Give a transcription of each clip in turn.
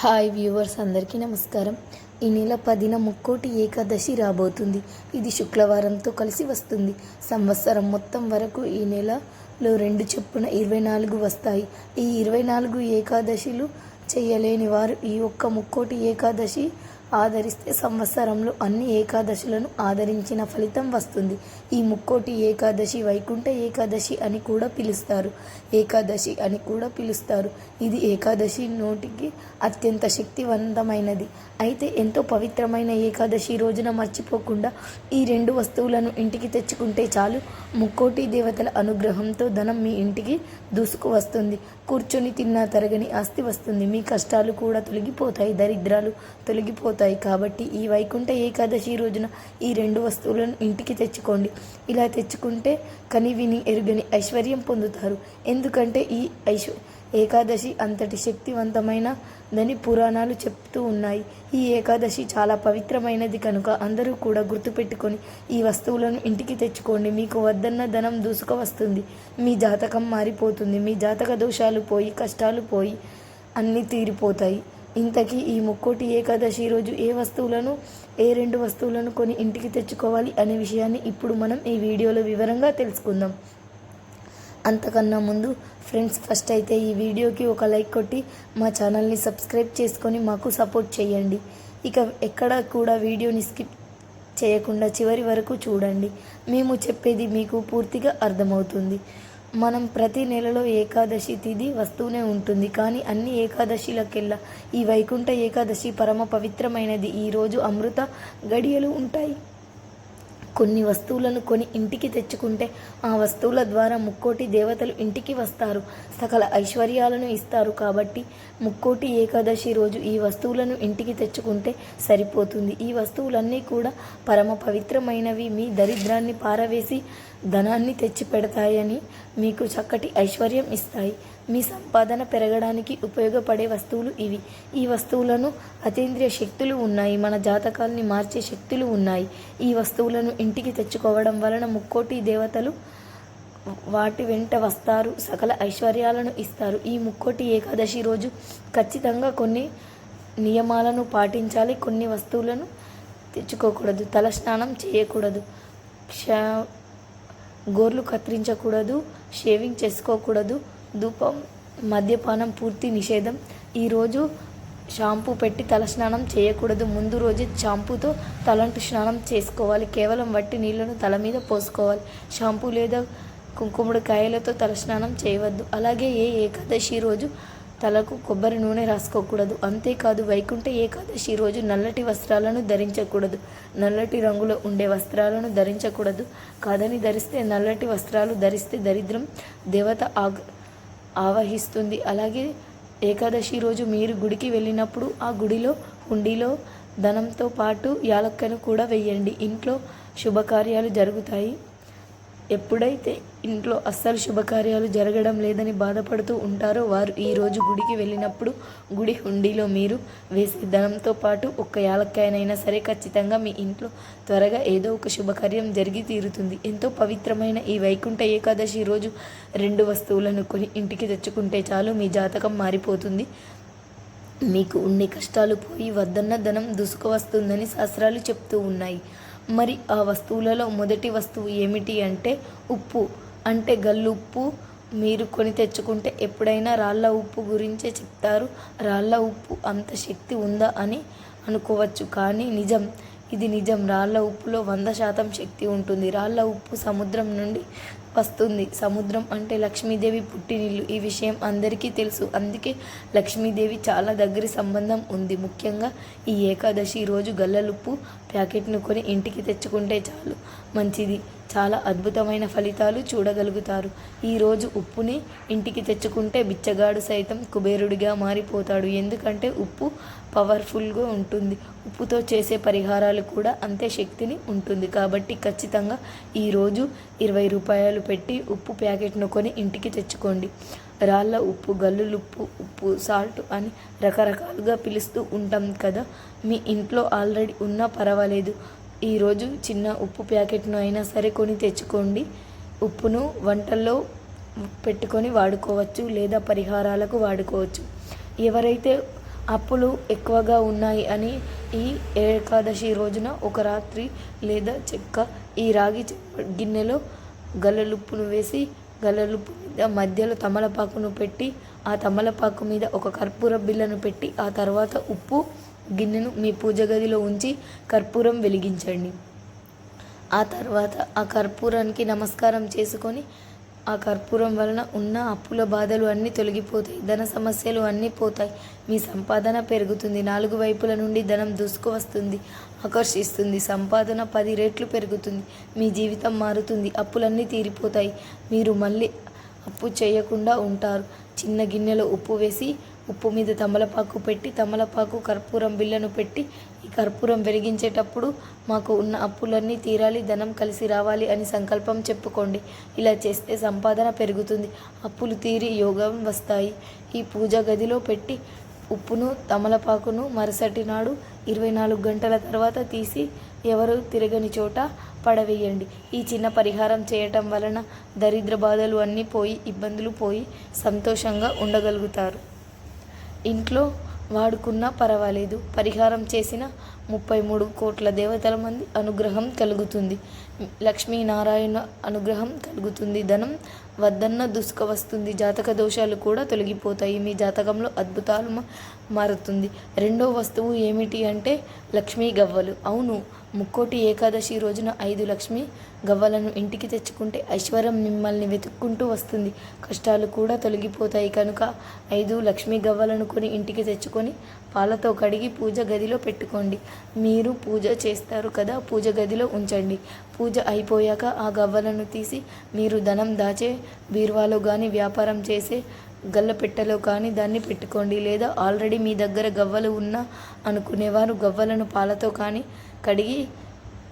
Hi viewers అందరికీ నమస్కారం. ఈ నెల పదిన ముక్కోటి ఏకాదశి రాబోతుంది. ఇది శుక్రవారంతో కలిసి వస్తుంది. సంవత్సరం మొత్తం వరకు ఈ నెలలో రెండు చొప్పున ఇరవై నాలుగు వస్తాయి. ఈ ఇరవై నాలుగు ఏకాదశిలు చేయలేని వారు ఈ ఒక్క ముక్కోటి ఏకాదశి ఆదరిస్తే సంవత్సరంలో అన్ని ఏకాదశులను ఆదరించిన ఫలితం వస్తుంది. ఈ ముక్కోటి ఏకాదశి వైకుంఠ ఏకాదశి అని కూడా పిలుస్తారు. ఏకాదశి అని కూడా పిలుస్తారు. ఇది ఏకాదశి నోటికి అత్యంత శక్తివంతమైనది. అయితే ఎంతో పవిత్రమైన ఏకాదశి రోజున మర్చిపోకుండా ఈ రెండు వస్తువులను ఇంటికి తెచ్చుకుంటే చాలు. ముక్కోటి దేవతల అనుగ్రహంతో ధనం మీ ఇంటికి దూసుకు వస్తుంది. కూర్చొని తిన్నా తరగని ఆస్తి వస్తుంది. మీ కష్టాలు కూడా తొలగిపోతాయి. దరిద్రాలు తొలగిపోతాయి. కాబట్టి ఈ వైకుంఠ ఏకాదశి రోజున ఈ రెండు వస్తువులను ఇంటికి తెచ్చుకోండి. ఇలా తెచ్చుకుంటే కనివిని ఎరుగని ఐశ్వర్యం పొందుతారు. ఎందుకంటే ఈ ఐశ్వ ఏకాదశి అంతటి శక్తివంతమైనదని పురాణాలు చెప్తూ ఉన్నాయి. ఈ ఏకాదశి చాలా పవిత్రమైనది కనుక అందరూ కూడా గుర్తుపెట్టుకొని ఈ వస్తువులను ఇంటికి తెచ్చుకోండి. మీకు వద్దన్న ధనం దూసుకు వస్తుంది. మీ జాతకం మారిపోతుంది. మీ జాతక దోషాలు పోయి కష్టాలు పోయి అన్నీ తీరిపోతాయి. ఇంతకీ ఈ ముక్కోటి ఏకాదశి రోజు ఏ వస్తువులను ఏ రెండు వస్తువులను కొని ఇంటికి తెచ్చుకోవాలి అనే విషయాన్ని ఇప్పుడు మనం ఈ వీడియోలో వివరంగా తెలుసుకుందాం. అంతకన్నా ముందు ఫ్రెండ్స్ ఫస్ట్ అయితే ఈ వీడియోకి ఒక లైక్ కొట్టి మా ఛానల్ని సబ్స్క్రైబ్ చేసుకొని మాకు సపోర్ట్ చేయండి. ఇక ఎక్కడ కూడా వీడియోని స్కిప్ చేయకుండా చివరి వరకు చూడండి. మేము చెప్పేది మీకు పూర్తిగా అర్థమవుతుంది. మనం ప్రతి నెలలో ఏకాదశి తిథి వస్తూనే ఉంటుంది. కానీ అన్ని ఏకాదశిలకెల్లా ఈ వైకుంఠ ఏకాదశి పరమ పవిత్రమైనది. ఈరోజు అమృత గడియలు ఉంటాయి. కొన్ని వస్తువులను కొని ఇంటికి తెచ్చుకుంటే ఆ వస్తువుల ద్వారా ముక్కోటి దేవతలు ఇంటికి వస్తారు. సకల ఐశ్వర్యాలను ఇస్తారు కాబట్టి ముక్కోటి ఏకాదశి రోజు ఈ వస్తువులను ఇంటికి తెచ్చుకుంటే సరిపోతుంది. ఈ వస్తువులన్నీ కూడా పరమ పవిత్రమైనవి. మీ దరిద్రాన్ని పారవేసి ధనాన్ని తెచ్చి పెడతాయని మీకు చక్కటి ఐశ్వర్యం ఇస్తాయి. మీ సంపాదన పెరగడానికి ఉపయోగపడే వస్తువులు ఇవి. ఈ వస్తువులను అతీంద్రియ శక్తులు ఉన్నాయి. మన జాతకాల్ని మార్చే శక్తులు ఉన్నాయి. ఈ వస్తువులను ఇంటికి తెచ్చుకోవడం వలన ముక్కోటి దేవతలు వాటి వెంట వస్తారు. సకల ఐశ్వర్యాలను ఇస్తారు. ఈ ముక్కోటి ఏకాదశి రోజు ఖచ్చితంగా కొన్ని నియమాలను పాటించాలి. కొన్ని వస్తువులను తెచ్చుకోకూడదు. తలస్నానం చేయకూడదు. క్ష గోర్లు కత్తిరించకూడదు. షేవింగ్ చేసుకోకూడదు. ధూపం మద్యపానం పూర్తి నిషేధం. ఈరోజు షాంపూ పెట్టి తలస్నానం చేయకూడదు. ముందు రోజు షాంపూతో తలంటు స్నానం చేసుకోవాలి. కేవలం వట్టి నీళ్ళను తల మీద పోసుకోవాలి. షాంపూ లేదా కుంకుముడికాయలతో తలస్నానం చేయవద్దు. అలాగే ఏ ఏకాదశి రోజు తలకు కొబ్బరి నూనె రాసుకోకూడదు. అంతేకాదు వైకుంఠ ఏకాదశి రోజు నల్లటి వస్త్రాలను ధరించకూడదు. నల్లటి రంగులో ఉండే వస్త్రాలను ధరించకూడదు. కాదని ధరిస్తే నల్లటి వస్త్రాలు ధరిస్తే దరిద్రం దేవత ఆగ్ ఆవహిస్తుంది. అలాగే ఏకాదశి రోజు మీరు గుడికి వెళ్ళినప్పుడు ఆ గుడిలో హుండీలో ధనంతో పాటు యాలక్కను కూడా వెయ్యండి ఇంట్లో శుభకార్యాలు జరుగుతాయి. ఎప్పుడైతే ఇంట్లో అస్సలు శుభకార్యాలు జరగడం లేదని బాధపడుతూ ఉంటారో వారు ఈరోజు గుడికి వెళ్ళినప్పుడు గుడి హుండీలో మీరు వేసే ధనంతో పాటు ఒక్క యాలక్కాయనైనా సరే ఖచ్చితంగా మీ ఇంట్లో త్వరగా ఏదో ఒక శుభకార్యం జరిగి తీరుతుంది. ఎంతో పవిత్రమైన ఈ వైకుంఠ ఏకాదశి రోజు రెండు వస్తువులను కొని ఇంటికి తెచ్చుకుంటే చాలు మీ జాతకం మారిపోతుంది. మీకు ఉండే కష్టాలు పోయి వద్దన్న ధనం దుసుకు వస్తుందని శాస్త్రాలు చెప్తూ ఉన్నాయి. మరి ఆ వస్తువులలో మొదటి వస్తువు ఏమిటి అంటే ఉప్పు. అంటే గల్లుప్పు మీరు కొని తెచ్చుకుంటే ఎప్పుడైనా రాళ్ళ ఉప్పు గురించే చెప్తారు. రాళ్ళ ఉప్పు అంత శక్తి ఉందా అని అనుకోవచ్చు కానీ నిజం. ఇది నిజం. రాళ్ళ ఉప్పులో వంద శాతం శక్తి ఉంటుంది. రాళ్ళ ఉప్పు సముద్రం నుండి వస్తుంది. సముద్రం అంటే లక్ష్మీదేవి పుట్టినిల్లు. ఈ విషయం అందరికీ తెలుసు. అందుకే లక్ష్మీదేవి చాలా దగ్గరి సంబంధం ఉంది. ముఖ్యంగా ఈ ఏకాదశి రోజు గల్లలుప్పు ప్యాకెట్ను కొని ఇంటికి తెచ్చుకుంటే చాలు. మంచిది. చాలా అద్భుతమైన ఫలితాలు చూడగలుగుతారు. ఈరోజు ఉప్పుని ఇంటికి తెచ్చుకుంటే బిచ్చగాడు సైతం కుబేరుడిగా మారిపోతాడు. ఎందుకంటే ఉప్పు పవర్ఫుల్గా ఉంటుంది. ఉప్పుతో చేసే పరిహారాలు కూడా అంతే శక్తిని ఉంటుంది. కాబట్టి ఖచ్చితంగా ఈరోజు ఇరవై రూపాయలు పెట్టి ఉప్పు ప్యాకెట్ను కొని ఇంటికి తెచ్చుకోండి. రాళ్ళ ఉప్పు గల్లులుప్పు ఉప్పు సాల్ట్ అని రకరకాలుగా పిలుస్తూ ఉంటాం కదా. మీ ఇంట్లో ఆల్రెడీ ఉన్నా పర్వాలేదు. ఈరోజు చిన్న ఉప్పు ప్యాకెట్ను అయినా సరే కొని తెచ్చుకోండి. ఉప్పును వంటల్లో పెట్టుకొని వాడుకోవచ్చు లేదా పరిహారాలకు వాడుకోవచ్చు. ఎవరైతే అప్పులు ఎక్కువగా ఉన్నాయి అని ఈ ఏకాదశి రోజున ఒక రాత్రి లేదా చెక్క ఈ రాగి గిన్నెలో గల్లలుప్పును వేసి గల్లలుప్పు మీద మధ్యలో తమలపాకును పెట్టి ఆ తమలపాకు మీద ఒక కర్పూర బిళ్ళను పెట్టి ఆ తర్వాత ఉప్పు గిన్నెను మీ పూజ గదిలో ఉంచి కర్పూరం వెలిగించండి. ఆ తర్వాత ఆ కర్పూరానికి నమస్కారం చేసుకొని ఆ కర్పూరం వలన ఉన్న అప్పుల బాధలు అన్నీ తొలగిపోతాయి. ధన సమస్యలు అన్నీ పోతాయి. మీ సంపాదన పెరుగుతుంది. నాలుగు వైపుల నుండి ధనం దూసుకు వస్తుంది ఆకర్షిస్తుంది. సంపాదన పది రెట్లు పెరుగుతుంది. మీ జీవితం మారుతుంది. అప్పులన్నీ తీరిపోతాయి. మీరు మళ్ళీ అప్పు చేయకుండా ఉంటారు. చిన్న గిన్నెలో ఉప్పు వేసి ఉప్పు మీద తమలపాకు పెట్టి తమలపాకు కర్పూరం బిళ్ళను పెట్టి ఈ కర్పూరం వెలిగించేటప్పుడు మాకు ఉన్న అప్పులన్నీ తీరాలి ధనం కలిసి రావాలి అని సంకల్పం చెప్పుకోండి. ఇలా చేస్తే సంపాదన పెరుగుతుంది. అప్పులు తీరి యోగం వస్తాయి. ఈ పూజ గదిలో పెట్టి ఉప్పును తమలపాకును మరుసటి నాడు ఇరవై నాలుగు గంటల తర్వాత తీసి ఎవరు తిరగని చోట పడవేయండి. ఈ చిన్న పరిహారం చేయటం వలన దరిద్ర బాధలు అన్నీ పోయి ఇబ్బందులు పోయి సంతోషంగా ఉండగలుగుతారు. ఇంట్లో వాడుకున్నా పర్వాలేదు. పరిహారం చేసిన ముప్పై మూడు కోట్ల దేవతల మంది అనుగ్రహం కలుగుతుంది. లక్ష్మీనారాయణ అనుగ్రహం కలుగుతుంది. ధనం వద్దన్న దుసుక వస్తుంది. జాతక దోషాలు కూడా తొలగిపోతాయి. మీ జాతకంలో అద్భుతాలు మారుతుంది. రెండో వస్తువు ఏమిటి అంటే లక్ష్మీ గవ్వలు. అవును ముక్కోటి ఏకాదశి రోజున ఐదు లక్ష్మి గవ్వలను ఇంటికి తెచ్చుకుంటే ఐశ్వర్యం మిమ్మల్ని వెతుక్కుంటూ వస్తుంది. కష్టాలు కూడా తొలగిపోతాయి. కనుక ఐదు లక్ష్మీ గవ్వలను కొని ఇంటికి తెచ్చుకొని పాలతో కడిగి పూజ గదిలో పెట్టుకోండి. మీరు పూజ చేస్తారు కదా పూజ గదిలో ఉంచండి. పూజ అయిపోయాక ఆ గవ్వలను తీసి మీరు ధనం దాచే బీరువాలో కానీ వ్యాపారం చేసే గల్లపెట్టెలో కానీ దాన్ని పెట్టుకోండి. లేదా ఆల్రెడీ మీ దగ్గర గవ్వలు ఉన్నా అనుకునేవారు గవ్వలను పాలతో కానీ కడిగి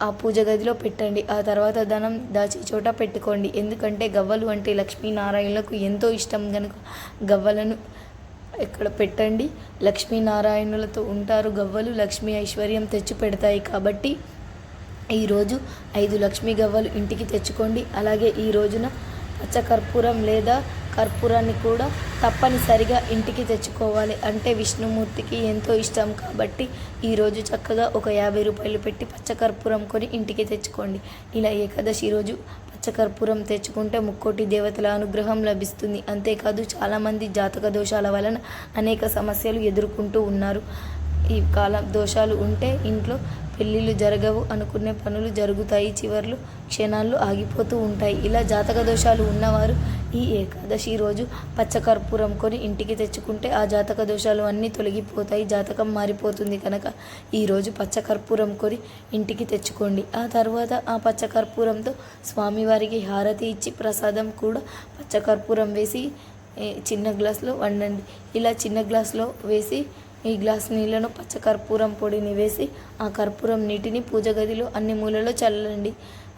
ఆ పూజ గదిలో పెట్టండి. ఆ తర్వాత ధనం దాచే చోట పెట్టుకోండి. ఎందుకంటే గవ్వలు అంటే లక్ష్మీనారాయణలకు ఎంతో ఇష్టం కనుక గవ్వలను ఇక్కడ పెట్టండి. లక్ష్మీనారాయణులతో ఉంటారు గవ్వలు లక్ష్మీ ఐశ్వర్యం తెచ్చి పెడతాయి కాబట్టి ఈరోజు ఐదు లక్ష్మీ గవ్వలు ఇంటికి తెచ్చుకోండి. అలాగే ఈ రోజున పచ్చకర్పూరం లేదా కర్పూరాన్ని కూడా తప్పనిసరిగా ఇంటికి తెచ్చుకోవాలి. అంటే విష్ణుమూర్తికి ఎంతో ఇష్టం కాబట్టి ఈరోజు చక్కగా ఒక యాభై రూపాయలు పెట్టి పచ్చకర్పూరం కొని ఇంటికి తెచ్చుకోండి. ఇలా ఏకాదశి రోజు పచ్చకర్పూరం తెచ్చుకుంటే ముక్కోటి దేవతల అనుగ్రహం లభిస్తుంది. అంతేకాదు చాలామంది జాతక దోషాల వలన అనేక సమస్యలు ఎదుర్కొంటూ ఉన్నారు. ఈ కాల దోషాలు ఉంటే ఇంట్లో పెళ్ళిళ్ళు జరగవు అనుకునే పనులు జరుగుతాయి. చివర్లు క్షణాల్లో ఆగిపోతూ ఉంటాయి. ఇలా జాతక దోషాలు ఉన్నవారు ఈ ఏకాదశి రోజు పచ్చకర్పూరం కొని ఇంటికి తెచ్చుకుంటే ఆ జాతక దోషాలు అన్నీ తొలగిపోతాయి. జాతకం మారిపోతుంది కనుక ఈరోజు పచ్చకర్పూరం కొని ఇంటికి తెచ్చుకోండి. ఆ తర్వాత ఆ పచ్చకర్పూరంతో స్వామివారికి హారతి ఇచ్చి ప్రసాదం కూడా పచ్చకర్పూరం వేసి చిన్న గ్లాస్లో వండండి. ఇలా చిన్న గ్లాస్లో వేసి ఈ గ్లాస్ నీళ్ళను పచ్చ కర్పూరం పొడిని వేసి ఆ కర్పూరం నీటిని పూజ గదిలో అన్ని మూలలో చల్లండి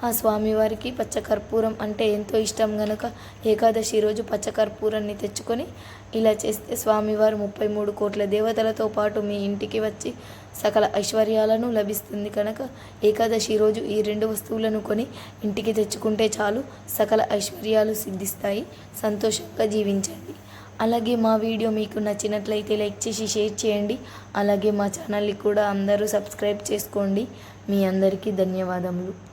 ఆ స్వామివారికి పచ్చ కర్పూరం అంటే ఎంతో ఇష్టం గనుక ఏకాదశి రోజు పచ్చ కర్పూరాన్ని తెచ్చుకొని ఇలా చేస్తే స్వామివారు ముప్పై మూడు కోట్ల దేవతలతో పాటు మీ ఇంటికి వచ్చి సకల ఐశ్వర్యాలను లభిస్తుంది కనుక ఏకాదశి రోజు ఈ రెండు వస్తువులను కొని ఇంటికి తెచ్చుకుంటే చాలు సకల ఐశ్వర్యాలు సిద్ధిస్తాయి. సంతోషంగా జీవించండి. అలాగే మా వీడియో మీకు నచ్చినట్లయితే లైక్ చేసి షేర్ చేయండి. అలాగే మా ఛానల్ని కూడా అందరూ సబ్స్క్రైబ్ చేసుకోండి. మీ అందరికీ ధన్యవాదములు.